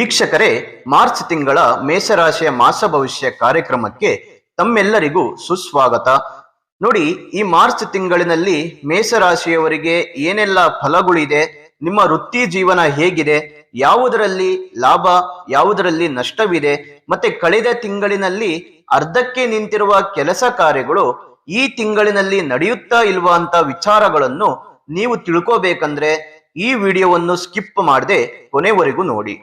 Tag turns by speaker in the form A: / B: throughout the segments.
A: ವೀಕ್ಷಕರೇ, ಮಾರ್ಚ್ ತಿಂಗಳ ಮೇಷರಾಶಿಯ ಮಾಸ ಭವಿಷ್ಯ ಕಾರ್ಯಕ್ರಮಕ್ಕೆ ತಮ್ಮೆಲ್ಲರಿಗೂ ಸುಸ್ವಾಗತ. ನೋಡಿ, ಈ ಮಾರ್ಚ್ ತಿಂಗಳಿನಲ್ಲಿ ಮೇಷರಾಶಿಯವರಿಗೆ ಏನೆಲ್ಲ ಫಲಗಳಿದೆ, ನಿಮ್ಮ ವೃತ್ತಿ ಜೀವನ ಹೇಗಿದೆ, ಯಾವುದರಲ್ಲಿ ಲಾಭ, ಯಾವುದರಲ್ಲಿ ನಷ್ಟವಿದೆ, ಮತ್ತೆ ಕಳೆದ ತಿಂಗಳಿನಲ್ಲಿ ಅರ್ಧಕ್ಕೆ ನಿಂತಿರುವ ಕೆಲಸ ಕಾರ್ಯಗಳು ಈ ತಿಂಗಳಿನಲ್ಲಿ ನಡೆಯುತ್ತಾ ಇಲ್ವಾ ಅಂತ ವಿಚಾರಗಳನ್ನು ನೀವು ತಿಳ್ಕೋಬೇಕಂದ್ರೆ ಈ ವಿಡಿಯೋವನ್ನು ಸ್ಕಿಪ್ ಮಾಡದೆ ಕೊನೆವರೆಗೂ ನೋಡಿ.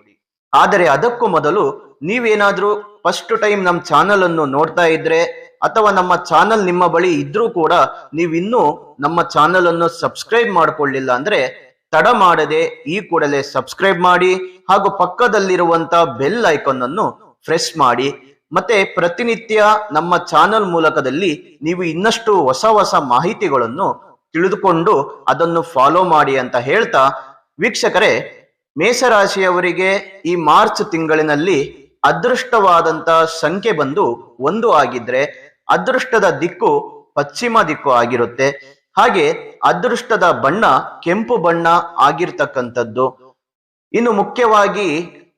A: ಆದರೆ ಅದಕ್ಕೂ ಮೊದಲು ನೀವೇನಾದ್ರೂ ಫಸ್ಟ್ ಟೈಮ್ ನಮ್ಮ ಚಾನಲ್ ಅನ್ನು ನೋಡ್ತಾ ಇದ್ರೆ ಅಥವಾ ನಮ್ಮ ಚಾನಲ್ ನಿಮ್ಮ ಬಳಿ ಇದ್ರೂ ಕೂಡ ನೀವಿನ್ನೂ ನಮ್ಮ ಚಾನಲ್ ಅನ್ನು ಸಬ್ಸ್ಕ್ರೈಬ್ ಮಾಡಿಕೊಳ್ಳಿಲ್ಲ ಅಂದ್ರೆ ತಡ ಮಾಡದೆ ಈ ಕೂಡಲೇ ಸಬ್ಸ್ಕ್ರೈಬ್ ಮಾಡಿ ಹಾಗೂ ಪಕ್ಕದಲ್ಲಿರುವಂತ ಬೆಲ್ ಐಕಾನ್ ಅನ್ನು ಪ್ರೆಸ್ ಮಾಡಿ. ಮತ್ತೆ ಪ್ರತಿನಿತ್ಯ ನಮ್ಮ ಚಾನಲ್ ಮೂಲಕದಲ್ಲಿ ನೀವು ಇನ್ನಷ್ಟು ಹೊಸ ಹೊಸ ಮಾಹಿತಿಗಳನ್ನು ತಿಳಿದುಕೊಂಡು ಅದನ್ನು ಫಾಲೋ ಮಾಡಿ ಅಂತ ಹೇಳ್ತಾ, ವೀಕ್ಷಕರೇ ಮೇಷರಾಶಿಯವರಿಗೆ ಈ ಮಾರ್ಚ್ ತಿಂಗಳಿನಲ್ಲಿ ಅದೃಷ್ಟವಾದಂತ ಸಂಖ್ಯೆ ಬಂದು ಒಂದು ಆಗಿದ್ರೆ ಅದೃಷ್ಟದ ದಿಕ್ಕು ಪಶ್ಚಿಮ ದಿಕ್ಕು ಆಗಿರುತ್ತೆ. ಹಾಗೆ ಅದೃಷ್ಟದ ಬಣ್ಣ ಕೆಂಪು ಬಣ್ಣ ಆಗಿರ್ತಕ್ಕಂಥದ್ದು. ಇನ್ನು ಮುಖ್ಯವಾಗಿ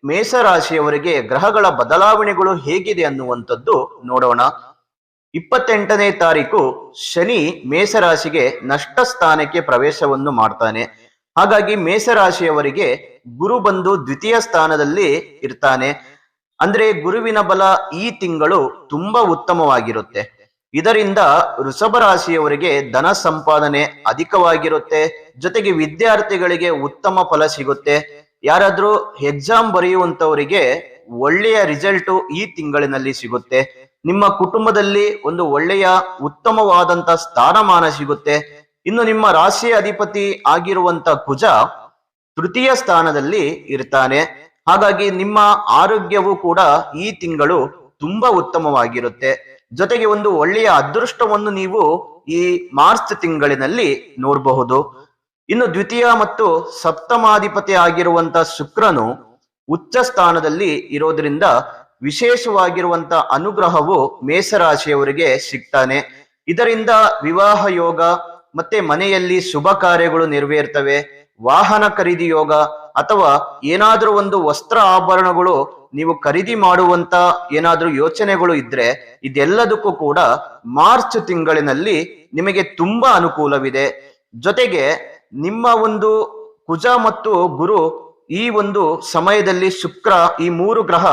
A: ಮೇಷರಾಶಿಯವರಿಗೆ ಗ್ರಹಗಳ ಬದಲಾವಣೆಗಳು ಹೇಗಿದೆ ಅನ್ನುವಂಥದ್ದು ನೋಡೋಣ. ಇಪ್ಪತ್ತೆಂಟನೇ ತಾರೀಕು ಶನಿ ಮೇಷರಾಶಿಗೆ ನಷ್ಟ ಸ್ಥಾನಕ್ಕೆ ಪ್ರವೇಶವನ್ನು ಮಾಡ್ತಾನೆ. ಹಾಗಾಗಿ ಮೇಷರಾಶಿಯವರಿಗೆ ಗುರು ಬಂದು ದ್ವಿತೀಯ ಸ್ಥಾನದಲ್ಲಿ ಇರ್ತಾನೆ. ಅಂದ್ರೆ ಗುರುವಿನ ಬಲ ಈ ತಿಂಗಳು ತುಂಬಾ ಉತ್ತಮವಾಗಿರುತ್ತೆ. ಇದರಿಂದ ವೃಷಭ ರಾಶಿಯವರಿಗೆ ಧನ ಸಂಪಾದನೆ ಅಧಿಕವಾಗಿರುತ್ತೆ. ಜೊತೆಗೆ ವಿದ್ಯಾರ್ಥಿಗಳಿಗೆ ಉತ್ತಮ ಫಲ ಸಿಗುತ್ತೆ. ಯಾರಾದ್ರೂ ಎಕ್ಸಾಮ್ ಬರೆಯುವಂತವರಿಗೆ ಒಳ್ಳೆಯ ರಿಸಲ್ಟ್ ಈ ತಿಂಗಳಿನಲ್ಲಿ ಸಿಗುತ್ತೆ. ನಿಮ್ಮ ಕುಟುಂಬದಲ್ಲಿ ಒಂದು ಒಳ್ಳೆಯ ಉತ್ತಮವಾದಂತ ಸ್ಥಾನಮಾನ ಸಿಗುತ್ತೆ. ಇನ್ನು ನಿಮ್ಮ ರಾಶಿಯ ಅಧಿಪತಿ ಆಗಿರುವಂತ ಕುಜ ತೃತೀಯ ಸ್ಥಾನದಲ್ಲಿ ಇರ್ತಾನೆ. ಹಾಗಾಗಿ ನಿಮ್ಮ ಆರೋಗ್ಯವು ಕೂಡ ಈ ತಿಂಗಳು ತುಂಬಾ ಉತ್ತಮವಾಗಿರುತ್ತೆ. ಜೊತೆಗೆ ಒಂದು ಒಳ್ಳೆಯ ಅದೃಷ್ಟವನ್ನು ನೀವು ಈ ಮಾರ್ಚ್ ತಿಂಗಳಿನಲ್ಲಿ ನೋಡಬಹುದು. ಇನ್ನು ದ್ವಿತೀಯ ಮತ್ತು ಸಪ್ತಮಾಧಿಪತಿ ಆಗಿರುವಂತ ಶುಕ್ರನು ಉಚ್ಚ ಸ್ಥಾನದಲ್ಲಿ ಇರೋದ್ರಿಂದ ವಿಶೇಷವಾಗಿರುವಂತ ಅನುಗ್ರಹವು ಮೇಷರಾಶಿಯವರಿಗೆ ಸಿಗ್ತಾನೆ. ಇದರಿಂದ ವಿವಾಹ ಯೋಗ ಮತ್ತೆ ಮನೆಯಲ್ಲಿ ಶುಭ ಕಾರ್ಯಗಳು ನೆರವೇರ್ತವೆ. ವಾಹನ ಖರೀದಿ ಯೋಗ ಅಥವಾ ಏನಾದ್ರೂ ಒಂದು ವಸ್ತ್ರ ಆಭರಣಗಳು ನೀವು ಖರೀದಿ ಮಾಡುವಂತ ಏನಾದ್ರೂ ಯೋಚನೆಗಳು ಇದ್ರೆ ಇದೆಲ್ಲದಕ್ಕೂ ಕೂಡ ಮಾರ್ಚ್ ತಿಂಗಳಿನಲ್ಲಿ ನಿಮಗೆ ತುಂಬಾ ಅನುಕೂಲವಿದೆ. ಜೊತೆಗೆ ನಿಮ್ಮ ಒಂದು ಕುಜ ಮತ್ತು ಗುರು ಈ ಒಂದು ಸಮಯದಲ್ಲಿ ಶುಕ್ರ ಈ ಮೂರು ಗ್ರಹ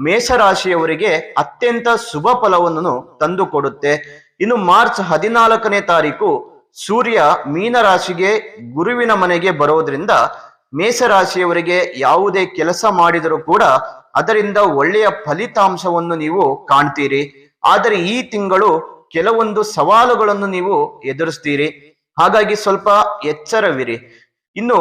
A: ಮೇಷರಾಶಿಯವರಿಗೆ ಅತ್ಯಂತ ಶುಭ ಫಲವನ್ನು ತಂದು ಕೊಡುತ್ತೆ ಇನ್ನು ಮಾರ್ಚ್ ಹದಿನಾಲ್ಕನೇ ತಾರೀಕು ಸೂರ್ಯ ಮೀನರಾಶಿಗೆ ಗುರುವಿನ ಮನೆಗೆ ಬರೋದ್ರಿಂದ ಮೇಷರಾಶಿಯವರಿಗೆ ಯಾವುದೇ ಕೆಲಸ ಮಾಡಿದರೂ ಕೂಡ ಅದರಿಂದ ಒಳ್ಳೆಯ ಫಲಿತಾಂಶವನ್ನು ನೀವು ಕಾಣ್ತೀರಿ. ಆದರೆ ಈ ತಿಂಗಳು ಕೆಲವೊಂದು ಸವಾಲುಗಳನ್ನು ನೀವು ಎದುರಿಸ್ತೀರಿ. ಹಾಗಾಗಿ ಸ್ವಲ್ಪ ಎಚ್ಚರವಿರಿ. ಇನ್ನು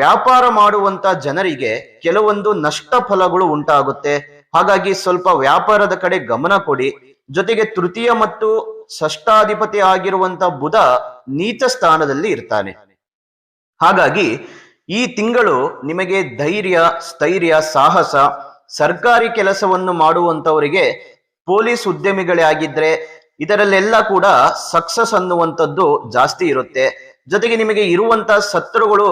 A: ವ್ಯಾಪಾರ ಮಾಡುವಂತ ಜನರಿಗೆ ಕೆಲವೊಂದು ನಷ್ಟ ಫಲಗಳು ಉಂಟಾಗುತ್ತೆ. ಹಾಗಾಗಿ ಸ್ವಲ್ಪ ವ್ಯಾಪಾರದ ಕಡೆ ಗಮನ ಕೊಡಿ. ಜೊತೆಗೆ ತೃತೀಯ ಮತ್ತು ಷಷ್ಟಾಧಿಪತಿ ಆಗಿರುವಂತ ಬುಧ ನೀಚ ಸ್ಥಾನದಲ್ಲಿ ಇರ್ತಾನೆ. ಹಾಗಾಗಿ ಈ ತಿಂಗಳು ನಿಮಗೆ ಧೈರ್ಯ, ಸ್ಥೈರ್ಯ, ಸಾಹಸ, ಸರ್ಕಾರಿ ಕೆಲಸವನ್ನು ಮಾಡುವಂತವರಿಗೆ ಪೊಲೀಸ್ ಉದ್ಯಮಿಗಳೇ ಆಗಿದ್ರೆ ಇದರಲ್ಲೆಲ್ಲ ಕೂಡ ಸಕ್ಸಸ್ ಅನ್ನುವಂಥದ್ದು ಜಾಸ್ತಿ ಇರುತ್ತೆ. ಜೊತೆಗೆ ನಿಮಗೆ ಇರುವಂತ ಶತ್ರುಗಳು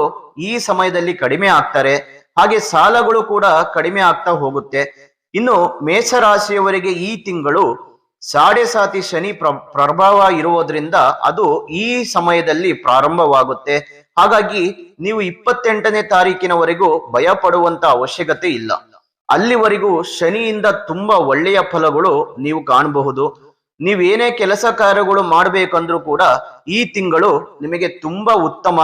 A: ಈ ಸಮಯದಲ್ಲಿ ಕಡಿಮೆ ಆಗ್ತಾರೆ. ಹಾಗೆ ಸಾಲಗಳು ಕೂಡ ಕಡಿಮೆ ಆಗ್ತಾ ಹೋಗುತ್ತೆ. ಇನ್ನು ಮೇಷರಾಶಿಯವರಿಗೆ ಈ ತಿಂಗಳು ಸಾಡೆ ಸಾತಿ ಶನಿ ಪ್ರ, ಪ್ರಭಾವ ಇರುವುದರಿಂದ ಅದು ಈ ಸಮಯದಲ್ಲಿ ಪ್ರಾರಂಭವಾಗುತ್ತೆ. ಹಾಗಾಗಿ ನೀವು ಇಪ್ಪತ್ತೆಂಟನೇ ತಾರೀಕಿನವರೆಗೂ ಭಯ ಪಡುವಂತ ಅವಶ್ಯಕತೆ ಇಲ್ಲ. ಅಲ್ಲಿವರೆಗೂ ಶನಿಯಿಂದ ತುಂಬಾ ಒಳ್ಳೆಯ ಫಲಗಳು ನೀವು ಕಾಣಬಹುದು. ನೀವೇನೇ ಕೆಲಸ ಕಾರ್ಯಗಳು ಮಾಡಬೇಕಂದ್ರೂ ಕೂಡ ಈ ತಿಂಗಳು ನಿಮಗೆ ತುಂಬಾ ಉತ್ತಮ.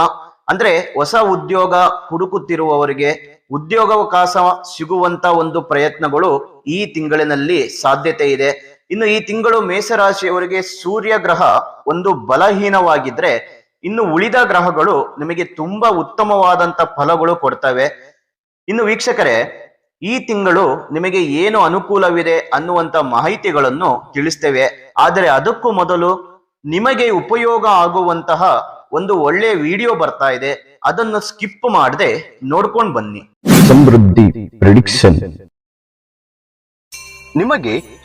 A: ಅಂದ್ರೆ ಹೊಸ ಉದ್ಯೋಗ ಹುಡುಕುತ್ತಿರುವವರಿಗೆ ಉದ್ಯೋಗಾವಕಾಶ ಸಿಗುವಂತ ಒಂದು ಪ್ರಯತ್ನಗಳು ಈ ತಿಂಗಳಿನಲ್ಲಿ ಸಾಧ್ಯತೆ ಇದೆ. ಇನ್ನು ಈ ತಿಂಗಳು ಮೇಷರಾಶಿಯವರಿಗೆ ಸೂರ್ಯ ಗ್ರಹ ಒಂದು ಬಲಹೀನವಾಗಿದ್ರೆ ಇನ್ನು ಉಳಿದ ಗ್ರಹಗಳು ನಿಮಗೆ ತುಂಬಾ ಉತ್ತಮವಾದಂತ ಫಲಗಳು ಕೊಡ್ತವೆ. ಇನ್ನು ವೀಕ್ಷಕರೇ ಈ ತಿಂಗಳು ನಿಮಗೆ ಏನು ಅನುಕೂಲವಿದೆ ಅನ್ನುವಂತ ಮಾಹಿತಿಗಳನ್ನು ತಿಳಿಸ್ತೇವೆ. ಆದರೆ ಅದಕ್ಕೂ ಮೊದಲು ನಿಮಗೆ ಉಪಯೋಗ ಆಗುವಂತಹ ಒಂದು ಒಳ್ಳೆ ವಿಡಿಯೋ ಬರ್ತಾ ಇದೆ. ಅದನ್ನು ಸ್ಕಿಪ್ ಮಾಡದೆ ನೋಡ್ಕೊಂಡು ಬನ್ನಿ.
B: ಸಮೃದ್ಧಿ ಪ್ರಿಡಿಕ್ಷನ್.
A: ನಿಮಗೆ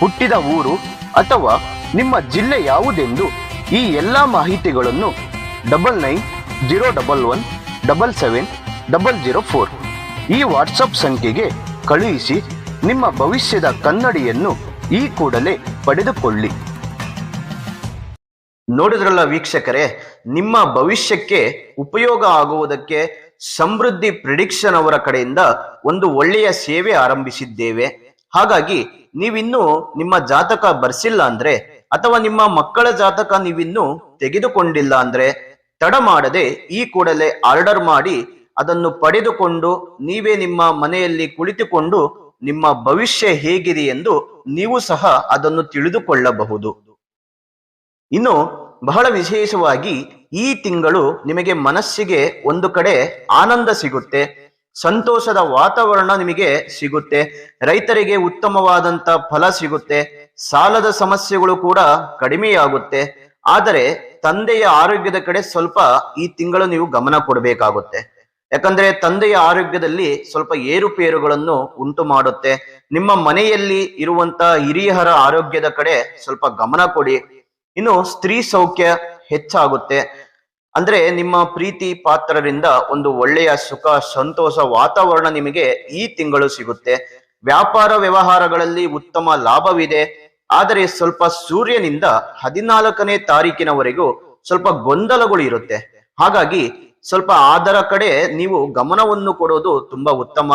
A: ಹುಟ್ಟಿದ ಊರು ಅಥವಾ ನಿಮ್ಮ ಜಿಲ್ಲೆ ಯಾವುದೆಂದು ಈ ಎಲ್ಲ ಮಾಹಿತಿಗಳನ್ನು double nine zero double one double seven double zero four ಈ ವಾಟ್ಸಪ್ ಸಂಖ್ಯೆಗೆ ಕಳುಹಿಸಿ ನಿಮ್ಮ ಭವಿಷ್ಯದ ಕನ್ನಡಿಯನ್ನು ಈ ಕೂಡಲೇ ಪಡೆದುಕೊಳ್ಳಿ. ನೋಡಿದ್ರಲ್ಲ ವೀಕ್ಷಕರೇ, ನಿಮ್ಮ ಭವಿಷ್ಯಕ್ಕೆ ಉಪಯೋಗ ಆಗುವುದಕ್ಕೆ ಸಮೃದ್ಧಿ ಪ್ರಿಡಿಕ್ಷನ್ ಅವರ ಕಡೆಯಿಂದ ಒಂದು ಒಳ್ಳೆಯ ಸೇವೆ ಆರಂಭಿಸಿದ್ದೇವೆ. ಹಾಗಾಗಿ ನೀವಿನ್ನು ನಿಮ್ಮ ಜಾತಕ ಬರ್ಸಿಲ್ಲ ಅಂದ್ರೆ ಅಥವಾ ನಿಮ್ಮ ಮಕ್ಕಳ ಜಾತಕ ನೀವಿನ್ನು ತೆಗೆದುಕೊಂಡಿಲ್ಲ ಅಂದ್ರೆ ತಡ ಮಾಡದೆ ಈ ಕೂಡಲೇ ಆರ್ಡರ್ ಮಾಡಿ ಅದನ್ನು ಪಡೆದುಕೊಂಡು ನೀವೇ ನಿಮ್ಮ ಮನೆಯಲ್ಲಿ ಕುಳಿತುಕೊಂಡು ನಿಮ್ಮ ಭವಿಷ್ಯ ಹೇಗಿದೆ ಎಂದು ನೀವು ಸಹ ಅದನ್ನು ತಿಳಿದುಕೊಳ್ಳಬಹುದು. ಇನ್ನು ಬಹಳ ವಿಶೇಷವಾಗಿ ಈ ತಿಂಗಳು ನಿಮಗೆ ಮನಸ್ಸಿಗೆ ಒಂದು ಕಡೆ ಆನಂದ ಸಿಗುತ್ತೆ. ಸಂತೋಷದ ವಾತಾವರಣ ನಿಮಗೆ ಸಿಗುತ್ತೆ. ರೈತರಿಗೆ ಉತ್ತಮವಾದಂತ ಫಲ ಸಿಗುತ್ತೆ. ಸಾಲದ ಸಮಸ್ಯೆಗಳು ಕೂಡ ಕಡಿಮೆಯಾಗುತ್ತೆ. ಆದರೆ ತಂದೆಯ ಆರೋಗ್ಯದ ಕಡೆ ಸ್ವಲ್ಪ ಈ ತಿಂಗಳು ನೀವು ಗಮನ ಕೊಡಬೇಕಾಗುತ್ತೆ. ಯಾಕಂದ್ರೆ ತಂದೆಯ ಆರೋಗ್ಯದಲ್ಲಿ ಸ್ವಲ್ಪ ಏರುಪೇರುಗಳನ್ನು ಉಂಟು ಮಾಡುತ್ತೆ. ನಿಮ್ಮ ಮನೆಯಲ್ಲಿ ಇರುವಂತ ಹಿರಿಯರ ಆರೋಗ್ಯದ ಕಡೆ ಸ್ವಲ್ಪ ಗಮನ ಕೊಡಿ. ಇನ್ನು ಸ್ತ್ರೀ ಸೌಖ್ಯ ಹೆಚ್ಚಾಗುತ್ತೆ. ಅಂದ್ರೆ ನಿಮ್ಮ ಪ್ರೀತಿ ಪಾತ್ರರಿಂದ ಒಂದು ಒಳ್ಳೆಯ ಸುಖ, ಸಂತೋಷ ವಾತಾವರಣ ನಿಮಗೆ ಈ ತಿಂಗಳು ಸಿಗುತ್ತೆ. ವ್ಯಾಪಾರ ವ್ಯವಹಾರಗಳಲ್ಲಿ ಉತ್ತಮ ಲಾಭವಿದೆ. ಆದರೆ ಸ್ವಲ್ಪ ಸೂರ್ಯನಿಂದ ಹದಿನಾಲ್ಕನೇ ತಾರೀಕಿನವರೆಗೂ ಸ್ವಲ್ಪ ಗೊಂದಲಗಳು ಇರುತ್ತೆ. ಹಾಗಾಗಿ ಸ್ವಲ್ಪ ಅದರ ಕಡೆ ನೀವು ಗಮನವನ್ನು ಕೊಡೋದು ತುಂಬಾ ಉತ್ತಮ.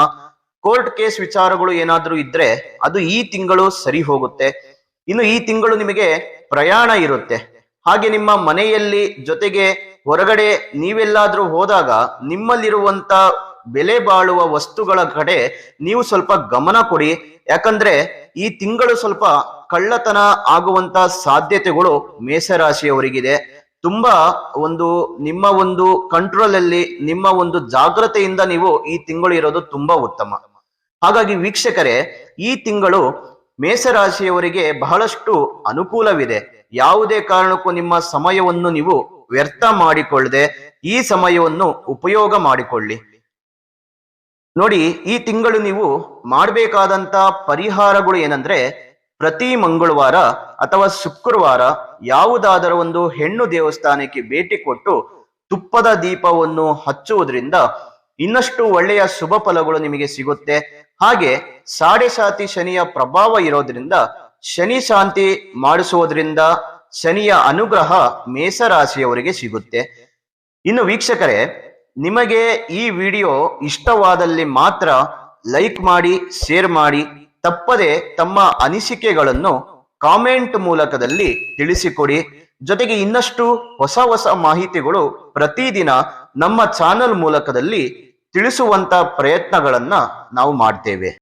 A: ಕೋರ್ಟ್ ಕೇಸ್ ವಿಚಾರಗಳು ಏನಾದ್ರೂ ಇದ್ರೆ ಅದು ಈ ತಿಂಗಳು ಸರಿ ಹೋಗುತ್ತೆ. ಇನ್ನು ಈ ತಿಂಗಳು ನಿಮಗೆ ಪ್ರಯಾಣ ಇರುತ್ತೆ. ಹಾಗೆ ನಿಮ್ಮ ಮನೆಯಲ್ಲಿ ಜೊತೆಗೆ ಹೊರಗಡೆ ನೀವೆಲ್ಲಾದ್ರೂ ಹೋದಾಗ ನಿಮ್ಮಲ್ಲಿರುವಂತ ಬೆಲೆ ಬಾಳುವ ವಸ್ತುಗಳ ಕಡೆ ನೀವು ಸ್ವಲ್ಪ ಗಮನ ಕೊಡಿ. ಯಾಕಂದ್ರೆ ಈ ತಿಂಗಳು ಸ್ವಲ್ಪ ಕಳ್ಳತನ ಆಗುವಂತ ಸಾಧ್ಯತೆಗಳು ಮೇಷರಾಶಿಯವರಿಗಿದೆ. ತುಂಬಾ ಒಂದು ನಿಮ್ಮ ಒಂದು ಕಂಟ್ರೋಲ್ ಅಲ್ಲಿ, ನಿಮ್ಮ ಒಂದು ಜಾಗ್ರತೆಯಿಂದ ನೀವು ಈ ತಿಂಗಳು ಇರೋದು ತುಂಬಾ ಉತ್ತಮ. ಹಾಗಾಗಿ ವೀಕ್ಷಕರೇ, ಈ ತಿಂಗಳು ಮೇಷರಾಶಿಯವರಿಗೆ ಬಹಳಷ್ಟು ಅನುಕೂಲವಿದೆ. ಯಾವುದೇ ಕಾರಣಕ್ಕೂ ನಿಮ್ಮ ಸಮಯವನ್ನು ನೀವು ವ್ಯರ್ಥ ಮಾಡಿಕೊಳ್ಳದೆ ಈ ಸಮಯವನ್ನು ಉಪಯೋಗ ಮಾಡಿಕೊಳ್ಳಿ. ನೋಡಿ, ಈ ತಿಂಗಳು ನೀವು ಮಾಡಬೇಕಾದಂತ ಪರಿಹಾರಗಳು ಏನಂದ್ರೆ, ಪ್ರತಿ ಮಂಗಳವಾರ ಅಥವಾ ಶುಕ್ರವಾರ ಯಾವುದಾದರೂ ಒಂದು ಹೆಣ್ಣು ದೇವಸ್ಥಾನಕ್ಕೆ ಭೇಟಿ ಕೊಟ್ಟು ತುಪ್ಪದ ದೀಪವನ್ನು ಹಚ್ಚುವುದರಿಂದ ಇನ್ನಷ್ಟು ಒಳ್ಳೆಯ ಶುಭ ಫಲಗಳು ನಿಮಗೆ ಸಿಗುತ್ತೆ. ಹಾಗೆ ಸಾಡೆ ಸಾತಿ ಶನಿಯ ಪ್ರಭಾವ ಇರೋದ್ರಿಂದ, ಶನಿ ಶಾಂತಿ ಮಾಡಿಸುವುದರಿಂದ ಶನಿಯ ಅನುಗ್ರಹ ಮೇಷರಾಶಿಯವರಿಗೆ ಸಿಗುತ್ತೆ. ಇನ್ನು ವೀಕ್ಷಕರೇ, ನಿಮಗೆ ಈ ವಿಡಿಯೋ ಇಷ್ಟವಾದಲ್ಲಿ ಮಾತ್ರ ಲೈಕ್ ಮಾಡಿ, ಶೇರ್ ಮಾಡಿ, ತಪ್ಪದೆ ತಮ್ಮ ಅನಿಸಿಕೆಗಳನ್ನು ಕಾಮೆಂಟ್ ಮೂಲಕದಲ್ಲಿ ತಿಳಿಸಿಕೊಡಿ. ಜೊತೆಗೆ ಇನ್ನಷ್ಟು ಹೊಸ ಹೊಸ ಮಾಹಿತಿಗಳು ಪ್ರತಿದಿನ ನಮ್ಮ ಚಾನೆಲ್ ಮೂಲಕದಲ್ಲಿ ತಿಳಿಸುವಂತ ಪ್ರಯತ್ನಗಳನ್ನ ನಾವು ಮಾಡ್ತೇವೆ.